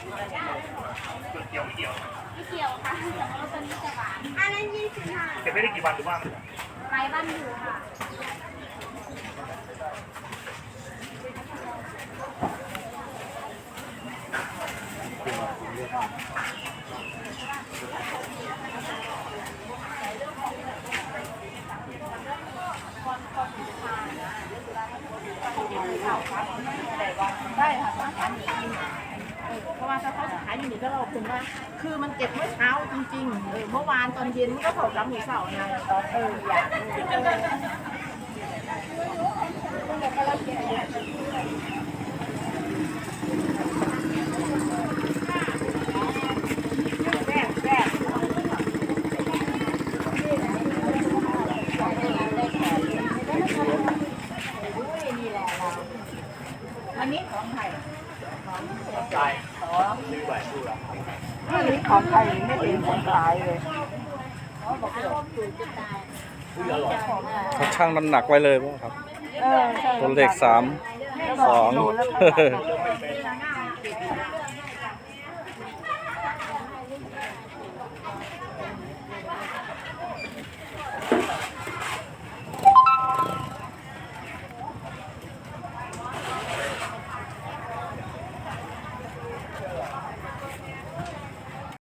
เกี่ยวไม่เกี่ยวไม่เกี่ยวค่ะแต่ว่าตัวนี้จะหวานอันนั้นยี่สิบห้าเก็บไม่ได้กี่วันหรือว่ามันไร้บ้านอยู่ค่ะได้ค่ะร้านขายอยู่ที่นี่ เพราะว่าถ้าเขาขายอยู่นี่ก็เราคุณว่า คือมันเก็บเมื่อเช้าจริงๆเออเมื่อวานตอนเย็นมันก็เผากำหมูเสาไงเอออยากเอออันนี้ของไทย ใจซื้อไหวดูแล้วอันนี้ของไทยไม่เป็นคนขายเลยอุ้ยอร่อยเขาชั่งน้ำหนักไว้เลยป่ะครับเออใช่ตัวเลขสามสอง